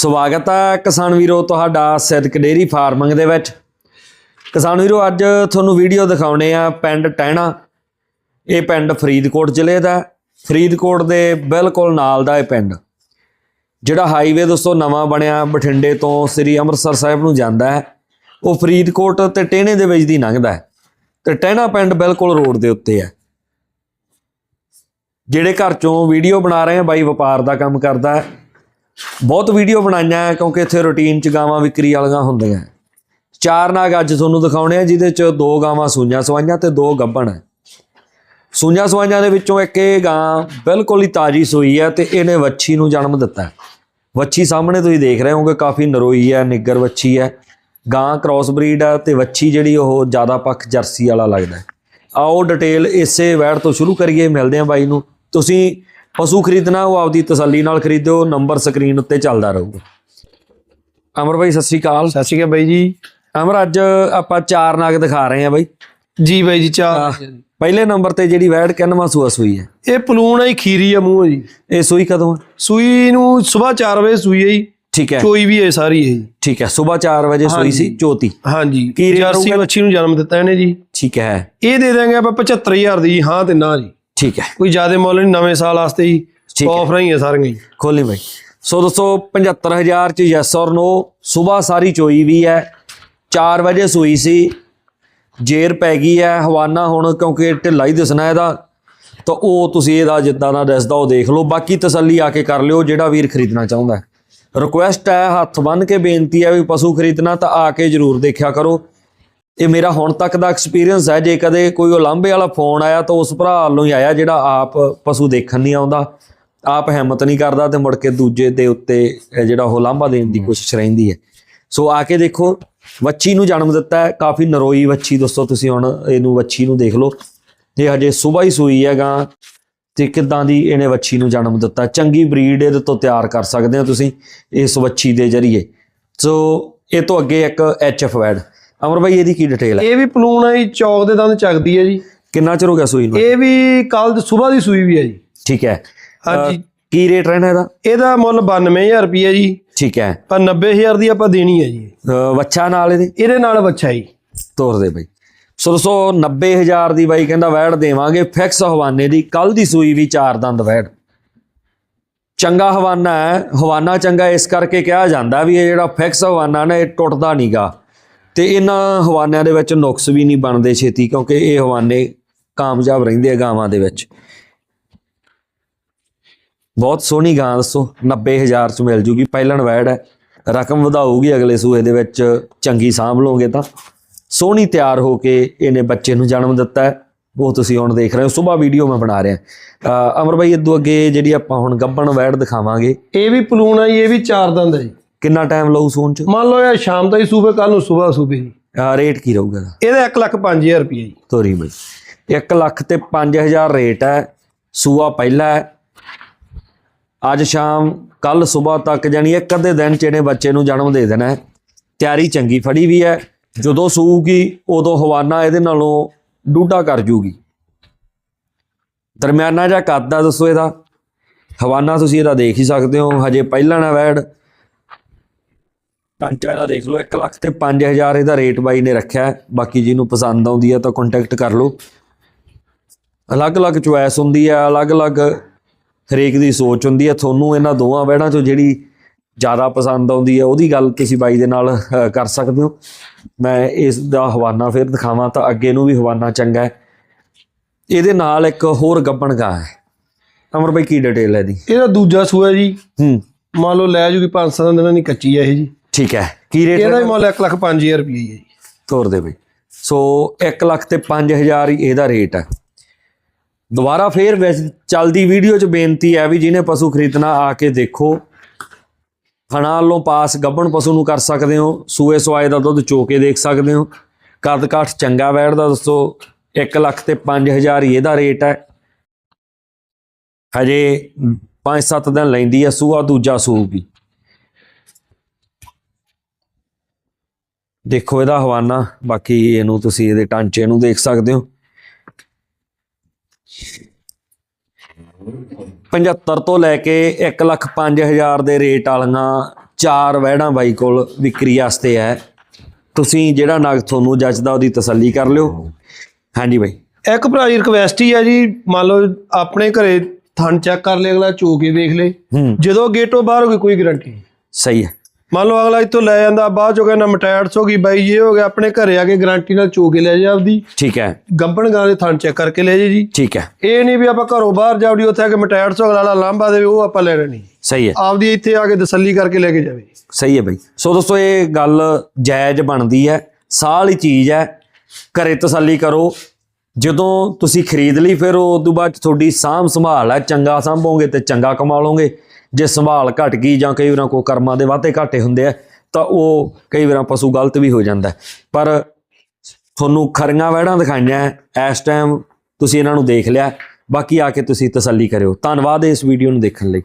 ਸਵਾਗਤ ਹੈ ਕਿਸਾਨ ਵੀਰੋ ਤੁਹਾਡਾ ਸਿੱਧਕ ਡੇਰੀ ਫਾਰਮਿੰਗ ਦੇ ਵਿੱਚ। ਕਿਸਾਨ ਵੀਰੋ, ਅੱਜ ਤੁਹਾਨੂੰ ਵੀਡੀਓ ਦਿਖਾਉਣੇ ਆ ਪਿੰਡ ਟਹਿਣਾ। ਇਹ ਪਿੰਡ ਫਰੀਦਕੋਟ ਜ਼ਿਲ੍ਹੇ ਦਾ ਫਰੀਦਕੋਟ ਦੇ ਬਿਲਕੁਲ ਨਾਲ ਦਾ ਇਹ ਪਿੰਡ। ਜਿਹੜਾ ਹਾਈਵੇ ਦੋਸਤੋ ਨਵਾਂ ਬਣਿਆ, ਬਠਿੰਡੇ ਤੋਂ ਸ੍ਰੀ ਅੰਮ੍ਰਿਤਸਰ ਸਾਹਿਬ ਨੂੰ ਜਾਂਦਾ ਹੈ। ਉਹ ਫਰੀਦਕੋਟ ਤੇ ਟਹਿਣੇ ਦੇ ਵਿੱਚ ਦੀ ਲੰਘਦਾ ਹੈ। ਤੇ ਟਹਿਣਾ ਪਿੰਡ ਬਿਲਕੁਲ ਰੋਡ ਦੇ ਉੱਤੇ ਹੈ। ਜਿਹੜੇ ਘਰ ਚੋਂ ਵੀਡੀਓ ਬਣਾ ਰਹੇ ਆ, ਬਾਈ ਵਪਾਰ ਦਾ ਕੰਮ ਕਰਦਾ ਹੈ। ਬਹੁਤ ਵੀਡੀਓ ਬਣਾਈਆਂ ਹੈ ਕਿਉਂਕਿ ਇੱਥੇ ਰੂਟੀਨ ਚ ਗਾਵਾਂ ਵਿਕਰੀ ਵਾਲੀਆਂ ਹੁੰਦੀਆਂ ਚਾਰ ਨਾਗ ਅੱਜ ਤੁਹਾਨੂੰ ਦਿਖਾਉਣੇ ਆ, ਜਿਹਦੇ ਚ ਦੋ ਗਾਵਾਂ ਸੂਈਆਂ ਸਵਾਈਆਂ ਤੇ ਦੋ ਗੱਭਣ ਹੈ। ਸੂਈਆਂ ਸਵਾਈਆਂ ਦੇ ਵਿੱਚੋਂ ਇੱਕ ਇਹ ਗਾਂ ਬਿਲਕੁਲ ਹੀ ਤਾਜੀ ਸੂਈ ਹੈ ਤੇ ਇਹਨੇ ਵੱਛੀ ਨੂੰ ਜਨਮ ਦਿੱਤਾ ਵੱਛੀ ਸਾਹਮਣੇ ਤੁਸੀਂ ਦੇਖ ਰਹੇ ਹੋਗੇ ਕਾਫੀ ਨਰੋਈ ਹੈ ਨਿੱਗਰ ਵੱਛੀ ਹੈ। ਗਾਂ ਕ੍ਰਾਸ ਬਰੀਡ ਹੈ ਤੇ ਵੱਛੀ ਜਿਹੜੀ ਉਹ ਜ਼ਿਆਦਾ ਪੱਖ ਜਰਸੀ ਵਾਲਾ ਲੱਗਦਾ ਆਓ ਡਿਟੇਲ ਇਸੇ ਵੈੜ ਤੋਂ ਸ਼ੁਰੂ ਕਰੀਏ, ਮਿਲਦੇ ਹਾਂ ਬਾਈ ਨੂੰ। ਤੁਸੀਂ ਪਸ਼ੂ ਖਰੀਦਣਾ ਉਹ ਆਪਦੀ ਤਸੱਲੀ ਨਾਲ ਖਰੀਦਿਓ ਨੰਬਰ ਸਕਰੀਨ ਉੱਤੇ ਚੱਲਦਾ ਰਹੂਗਾ। ਅਮਰ ਬਾਈ ਸਤਿ ਸ਼੍ਰੀ ਅਕਾਲ। ਸਤਿ ਸ਼੍ਰੀ ਅਕਾਲ ਬਾਈ ਜੀ। ਅਮਰ ਅੱਜ ਆਪਾਂ ਚਾਰ ਨਾਗ ਦਿਖਾ ਰਹੇ ਹਾਂ ਬਾਈ। ਜੀ ਬਾਈ ਜੀ ਚਾਹ ਪਹਿਲੇ ਨੰਬਰ ਤੇ ਜਿਹੜੀ ਵੈੜ ਕਿੰਨਵਾਂ ਸੂਆ ਸੂਈ ਹੈ? ਇਹ ਪਲੂਣ ਹੈ ਖੀਰੀ ਆ ਮੂੰਹ ਜੀ। ਇਹ ਸੂਈ ਕਦੋਂ ਹੈ? ਸੂਈ ਨੂੰ ਸਵੇਰ 4 ਵਜੇ ਸੂਈ ਹੈ ਜੀ। ਠੀਕ ਹੈ। ਚੋਈ ਵੀ ਹੈ ਸਾਰੀ ਹੈ ਜੀ। ਠੀਕ ਹੈ ਸਵੇਰ 4 ਵਜੇ ਸੂਈ ਸੀ ਚੌਥੀ ਹਾਂਜੀ। ਕੀ ਜਰਸੀ? ਬੱਚੀ ਨੂੰ ਜਨਮ ਦਿੱਤਾ ਇਹਨੇ ਜੀ। ਠੀਕ ਹੈ। ਇਹ ਦੇ ਦਾਂਗੇ ਆਪਾਂ 75000 ਦੀ ਜੀ, ਹਾਂ ਤੇ ਨਾ ਜੀ। ਠੀਕ ਹੈ। ਕੋਈ ਜ਼ਿਆਦਾ ਮੁੱਲ ਨਹੀਂ ਨਵੇਂ ਸਾਲ ਵਾਸਤੇ ਹੈ। ਆਫਰਾਂ ਹੀ। ਹੈ ਸਾਰੀਆਂ ਜੀ ਖੋਲੀ ਬਾਈ। ਸੋ ਦੋਸਤੋ 75000 ਚ ਯੈਸ ਔਰ ਨੋ ਸਵੇਰ ਸਾਰੀ ਚੋਈ ਵੀ ਹੈ 4 ਵਜੇ ਸੂਈ ਸੀ ਜੇਰ ਪੈ ਗਈ ਹੈ ਹਵਾਨਾ ਹੁਣ ਕਿਉਂਕਿ ਢਿੱਲਾ ਹੀ ਦਿਸਣਾ ਇਹਦਾ ਤਾਂ ਉਹ ਤੁਸੀਂ ਇਹਦਾ ਜਿੱਦਾਂ ਦਾ ਦਿਸਦਾ ਉਹ ਦੇਖ ਲਓ। ਬਾਕੀ ਤਸੱਲੀ ਆ ਕੇ ਕਰ ਲਿਓ ਜਿਹੜਾ ਵੀਰ ਖਰੀਦਣਾ ਚਾਹੁੰਦਾ ਹੈ। ਰਿਕੁਐਸਟ ਹੈ ਹੱਥ ਬੰਨ ਕੇ ਬੇਨਤੀ ਹੈ ਵੀ ਪਸ਼ੂ ਖਰੀਦਣਾ ਤਾਂ ਆ ਕੇ ਜਰੂਰ ਦੇਖਿਆ ਕਰੋ। ਇਹ ਮੇਰਾ ਹੁਣ ਤੱਕ ਦਾ ਐਕਸਪੀਰੀਅੰਸ ਹੈ। ਜੇ ਕਦੇ ਕੋਈ ਉਲਾਂਭੇ ਵਾਲਾ ਫੋਨ ਆਇਆ ਤਾਂ ਉਸ ਭਰਾ ਵੱਲੋਂ ਹੀ ਆਇਆ ਜਿਹੜਾ ਆਪ ਪਸ਼ੂ ਦੇਖਣ ਨਹੀਂ ਆਉਂਦਾ। ਆਪ ਹਿੰਮਤ ਨਹੀਂ ਕਰਦਾ ਤੇ ਮੁੜ ਕੇ ਦੂਜੇ ਦੇ ਉੱਤੇ ਜਿਹੜਾ ਉਹ ਲਾਂਭਾ ਦੇਣ ਦੀ ਕੋਸ਼ਿਸ਼ ਰਹਿੰਦੀ ਹੈ। ਸੋ ਆ ਕੇ ਦੇਖੋ ਵੱਛੀ ਨੂੰ ਜਨਮ ਦਿੱਤਾ ਹੈ। ਕਾਫੀ ਨਰੋਈ ਵੱਛੀ ਦੋਸਤੋ ਤੁਸੀਂ ਹੁਣ ਇਹਨੂੰ ਵੱਛੀ ਨੂੰ ਦੇਖ ਲਓ। ਇਹ ਹਜੇ ਸਵੇਰ ਹੀ ਸੂਈ ਹੈਗਾ ਤੇ ਕਿੱਦਾਂ ਦੀ ਇਹਨੇ ਵੱਛੀ ਨੂੰ ਜਨਮ ਦਿੱਤਾ। ਚੰਗੀ ਬਰੀਡ ਇਹਦੇ ਤੋਂ ਤਿਆਰ ਕਰ ਸਕਦੇ ਹੋ ਤੁਸੀਂ ਇਸ ਵੱਛੀ ਦੇ ਜ਼ਰੀਏ। ਸੋ ਇਹ ਤੋਂ ਅੱਗੇ ਇੱਕ ਐਚਐਫ ਵੈਡ ਅਮਰ ਭਾਈ ਇਹਦੀ ਕੀ ਡਿਟੇਲ ਹੈ? ਇਹ ਵੀ ਪਲੂਣ ਹੈ ਜੀ ਚੌਕ ਦੇ ਦੰਦ ਚੱਕਦੀ ਹੈ ਜੀ। ਕਿੰਨਾ ਚਿਰ ਹੋ ਗਿਆ ਸੂਈ ਨੂੰ ਇਹ ਵੀ ਕੱਲ ਸਵੇਰ ਦੀ ਸੂਈ ਵੀ ਹੈ ਜੀ। ਠੀਕ ਹੈ। ਹਾਂਜੀ। ਕੀ ਰੇਟ ਰਹਿਣਾ ਇਹਦਾ? ਇਹਦਾ ਮੁੱਲ 92000 ਰੁਪਏ ਜੀ। ਠੀਕ ਹੈ। ਪਰ 90000 ਦੀ ਆਪਾਂ ਦੇਣੀ ਹੈ ਜੀ। ਵੱਛਾ ਨਾਲ ਇਹਦੇ? ਇਹਦੇ ਨਾਲ ਬੱਚਾ ਜੀ। ਤੋਰ ਦੇ ਬਈ। ਸੋ ਦੋਸਤੋ 90000 ਦੀ ਬਾਈ ਕਹਿੰਦਾ ਵੈੜ ਦੇਵਾਂਗੇ ਫਿਕਸ ਹਵਾਨੇ ਦੀ। ਕੱਲ ਦੀ ਸੂਈ ਵੀ ਚਾਰ ਦੰਦ ਵੈੜ। ਚੰਗਾ ਹਵਾਨਾ ਹੈ। ਹਵਾਨਾ ਚੰਗਾ ਇਸ ਕਰਕੇ ਕਿਹਾ ਜਾਂਦਾ ਵੀ ਇਹ ਜਿਹੜਾ ਫਿਕਸ ਹਵਾਨਾ ਨਾ ਇਹ ਟੁੱਟਦਾ ਨਹੀਂਗਾ ਤੇ ਇਹਨਾਂ ਹਵਾਨਿਆਂ ਦੇ ਵਿੱਚ ਨੁਕਸ ਵੀ ਨਹੀਂ ਬਣਦੇ ਛੇਤੀ ਕਿਉਂਕਿ ਇਹ ਹਵਾਨੇ ਕਾਮਯਾਬ ਰਹਿੰਦੇ ਆ ਗਾਵਾਂ ਦੇ ਵਿੱਚ। ਬਹੁਤ ਸੋਹਣੀ ਗਾਂ ਦੱਸੋ 90000 ਚ ਮਿਲ ਜੂਗੀ ਪਹਿਲਣ ਵੈੜ ਹੈ ਰਕਮ ਵਧਾਊਗੀ ਅਗਲੇ ਸੂਏ ਦੇ ਵਿੱਚ ਚੰਗੀ ਸਾਂਭ ਲਓਗੇ ਤਾਂ। ਸੋਹਣੀ ਤਿਆਰ ਹੋ ਕੇ ਇਹਨੇ ਬੱਚੇ ਨੂੰ ਜਨਮ ਦਿੱਤਾ ਹੈ ਉਹ ਤੁਸੀਂ ਹੁਣ ਦੇਖ ਰਹੇ ਹੋ ਸਵੇਰ ਵੀਡੀਓ ਮੈਂ ਬਣਾ ਰਿਹਾ। ਅ, ਅਮਰ ਭਾਈ ਇਦੋਂ ਅੱਗੇ ਜਿਹੜੀ ਆਪਾਂ ਹੁਣ ਗੱਬਣ ਵੈੜ ਦਿਖਾਵਾਂਗੇ। ਇਹ ਵੀ ਪਲੂਣ ਆ ਜੀ ਇਹ ਵੀ ਚਾਰ ਦੰਦ ਹੈ ਜੀ। ਕਿੰਨਾ ਟਾਈਮ ਲਊ ਸੂਣ ਚ? ਮੰਨ ਲਓ ਇਹ ਸ਼ਾਮ ਤਾਈ ਸੂਬੇ ਕੱਲ ਨੂੰ ਸਵੇਰ ਸੂਬੇ ਜੀ ਰੇਟ ਕੀ ਰਹੂਗਾ ਇਹਦਾ? ਇਹਦਾ 1 ਲੱਖ 5000 ਰੁਪਏ ਜੀ। ਤੋਰੀ ਬਈ। 1 ਲੱਖ ਤੇ 5000 ਰੇਟ ਹੈ ਸੂਆ ਪਹਿਲਾ ਹੈ। ਅੱਜ ਸ਼ਾਮ ਕੱਲ ਸਵੇਰ ਤੱਕ ਜਾਨੀ ਇੱਕ ਅੱਧੇ ਦਿਨ ਚ ਇਹਨੇ ਬੱਚੇ ਨੂੰ ਜਨਮ ਦੇ ਦੇਣਾ ਹੈ। ਤਿਆਰੀ ਚੰਗੀ ਫੜੀ ਵੀ ਹੈ। ਜਦੋਂ ਸੂਗੀ ਉਦੋਂ ਹਵਾਨਾ ਇਹਦੇ ਨਾਲੋਂ ਡੂਢਾ ਕਰ ਜੂਗੀ। ਦਰਮਿਆਨਾ ਜਿਹਾ ਕੱਦ ਦਾ ਦੱਸੋ ਇਹਦਾ। ਹਵਾਨਾ ਤੁਸੀਂ ਇਹਦਾ ਦੇਖ ਹੀ ਸਕਦੇ ਹੋ ਹਜੇ ਪਹਿਲਾਂ ਨਾ ਵੈੜ। ਟਾਂਚਾ ਇਹਦਾ ਦੇਖ ਲਓ 1 ਲੱਖ ਤੇ 5000 ਇਹਦਾ ਰੇਟ ਬਾਈ ਨੇ ਰੱਖਿਆ। ਬਾਕੀ ਜਿਹਨੂੰ ਪਸੰਦ ਆਉਂਦੀ ਹੈ ਤਾਂ ਕੰਟੈਕਟ ਕਰ ਲਓ। ਅਲੱਗ-ਅਲੱਗ ਚੁਆਇਸ ਹੁੰਦੀ ਹੈ ਅਲੱਗ-ਅਲੱਗ ਹਰੇਕ ਦੀ ਸੋਚ ਹੁੰਦੀ ਹੈ। ਤੁਹਾਨੂੰ ਇਹਨਾਂ ਦੋਵਾਂ ਵਹਿੜਾਂ ਚੋਂ ਜਿਹੜੀ ਜ਼ਿਆਦਾ ਪਸੰਦ ਆਉਂਦੀ ਹੈ ਉਹਦੀ ਗੱਲ ਤੁਸੀਂ ਬਾਈ ਦੇ ਨਾਲ ਕਰ ਸਕਦੇ ਹੋ। ਮੈਂ ਇਸ ਦਾ ਹਵਾਨਾ ਫਿਰ ਦਿਖਾਵਾਂ ਤਾਂ ਅੱਗੇ ਨੂੰ ਵੀ ਹਵਾਨਾ ਚੰਗਾ ਹੈ। ਇਹਦੇ ਨਾਲ ਇੱਕ ਹੋਰ ਗੱਬਣ ਗਾ ਹੈ। ਅਮਰ ਬਾਈ ਕੀ ਡਿਟੇਲ ਹੈ ਇਹਦੀ? ਇਹਦਾ ਦੂਜਾ ਸੂਆ ਜੀ। ਹੂੰ। ਮੰਨ ਲਓ ਲੈ ਜੂਗੀ 5-7 ਦਿਨਾਂ ਦੀ ਕੱਚੀ ਹੈ ਇਹ ਜੀ। ਠੀਕ ਹੈ। ਕੀ ਰੇਟ ਇਹਦਾ ਵੀ ਮੁੱਲ 1 ਲੱਖ 5000 ਰੁਪਏ ਹੀ ਹੈ ਜੀ। ਤੋਰ ਦੇ ਬਈ। ਸੋ 1 ਲੱਖ ਤੇ 5000 ਹੀ ਇਹਦਾ ਰੇਟ ਹੈ। ਦੁਬਾਰਾ ਫੇਰ ਚੱਲਦੀ ਵੀਡੀਓ 'ਚ ਬੇਨਤੀ ਹੈ ਵੀ ਜਿਹਨੇ ਪਸ਼ੂ ਖਰੀਦਣਾ ਆ ਕੇ ਦੇਖੋ। ਫਣਾ ਵੱਲੋਂ ਪਾਸ ਗੱਬਣ ਪਸ਼ੂ ਨੂੰ ਕਰ ਸਕਦੇ ਹੋ। ਸੂਏ ਸਵਾਏ ਦਾ ਦੁੱਧ ਚੋ ਕੇ ਦੇਖ ਸਕਦੇ ਹੋ। ਕੱਦ ਕਾਠ ਚੰਗਾ ਬੈਠਦਾ ਦੋਸਤੋ 1 ਲੱਖ ਤੇ 5000 ਹੀ ਇਹਦਾ ਰੇਟ ਹੈ। ਹਜੇ 5-7 ਦਿਨ ਲੈਂਦੀ ਹੈ ਸੂਆ ਦੂਜਾ ਸੂਗੀ। ਦੇਖੋ ਇਹਦਾ ਹਵਾਨਾ ਬਾਕੀ ਇਹਨੂੰ ਤੁਸੀਂ ਇਹਦੇ ਟਾਂਚੇ ਨੂੰ ਦੇਖ ਸਕਦੇ ਹੋ। 75 ਤੋਂ ਲੈ ਕੇ 1 ਲੱਖ 5000 ਦੇ ਰੇਟ ਵਾਲੀਆਂ ਚਾਰ ਵਹਿੜਾਂ ਬਾਈ ਕੋਲ ਵਿਕਰੀ ਵਾਸਤੇ ਹੈ। ਤੁਸੀਂ ਜਿਹੜਾ ਨਗ ਤੁਹਾਨੂੰ ਜੱਜਦਾ ਉਹਦੀ ਤਸੱਲੀ ਕਰ ਲਿਓ। ਹਾਂਜੀ ਬਾਈ। ਇੱਕ ਭਰਾ ਜੀ ਰਿਕਵੈਸਟ ਹੀ ਆ ਜੀ ਮੰਨ ਲਓ ਆਪਣੇ ਘਰੇ ਥਣ ਚੈੱਕ ਕਰ ਲੈ ਅਗਲਾ ਚੋ ਕੇ ਵੇਖ ਲੇ ਜਦੋਂ ਗੇਟੋਂ ਬਾਹਰ ਹੋ ਗਈ ਕੋਈ ਗਾਰੰਟੀ ਸਹੀ ਹੈ। ਮੰਨ ਲਓ ਅਗਲਾ ਇੱਥੋਂ ਲੈ ਜਾਂਦਾ ਬਾਅਦ ਚੋਂ ਕਹਿੰਦਾ ਮਟੈਟਸ ਹੋ ਗਈ ਬਾਈ ਇਹ ਹੋ ਗਿਆ ਆਪਣੇ ਘਰੇ ਆ ਕੇ ਗਾਰੰਟੀ ਨਾਲ ਚੋ ਕੇ ਲੈ ਜਾ ਆਪਦੀ। ਠੀਕ ਹੈ। ਗੱਬਣ ਗਾਂ ਦੇ ਥਣ ਚੈੱਕ ਕਰਕੇ ਲੈ ਜੇ ਜੀ। ਠੀਕ ਹੈ। ਇਹ ਨਹੀਂ ਵੀ ਆਪਾਂ ਘਰੋਂ ਬਾਹਰ ਜਾਵੜੀ ਉੱਥੇ ਆ ਕੇ ਮਟੈਟਸ ਹੋ ਅਗਲਾ ਲਾਂਬਾ ਦੇਵੇ ਉਹ ਆਪਾਂ ਲੈਣਾ ਨਹੀਂ। ਸਹੀ ਹੈ। ਆਪਦੀ ਇੱਥੇ ਆ ਕੇ ਤਸੱਲੀ ਕਰਕੇ ਲੈ ਕੇ ਜਾਵੇ। ਸਹੀ ਹੈ ਬਈ। ਸੋ ਦੋਸਤੋ ਇਹ ਗੱਲ ਜਾਇਜ਼ ਬਣਦੀ ਹੈ ਸਾਹ ਵਾਲੀ ਚੀਜ਼ ਹੈ ਘਰੇ ਤਸੱਲੀ ਕਰੋ। ਜਦੋਂ ਤੁਸੀਂ ਖਰੀਦ ਲਈ ਫਿਰ ਉਸ ਤੋਂ ਬਾਅਦ ਤੁਹਾਡੀ ਸਾਂਭ ਸੰਭਾਲ ਹੈ ਚੰਗਾ ਸੰਭੋਗੇ ਤੇ ਚੰਗਾ ਕਮਾ ਲਓਗੇ। ਜੇ ਸੰਭਾਲ ਘਟ ਗਈ ਜਾਂ ਕਈ ਵਾਰਾਂ ਕੋ ਕਰਮਾਂ ਦੇ ਵਾਧੇ ਘਾਟੇ ਹੁੰਦੇ ਆ, ਤਾਂ ਉਹ ਕਈ ਵਾਰਾਂ ਪਸ਼ੂ ਗਲਤ ਵੀ ਹੋ ਜਾਂਦਾ। ਪਰ ਤੁਹਾਨੂੰ ਖਰੀਆਂ ਵਹਿੜਾਂ ਦਿਖਾਈਆਂ ਇਸ ਟਾਈਮ ਤੁਸੀਂ ਇਹਨਾਂ ਨੂੰ ਦੇਖ ਲਿਆ, ਬਾਕੀ ਆ ਕੇ ਤੁਸੀਂ ਤਸੱਲੀ ਕਰਿਓ। ਧੰਨਵਾਦ ਇਸ ਵੀਡੀਓ ਨੂੰ ਦੇਖਣ ਲਈ।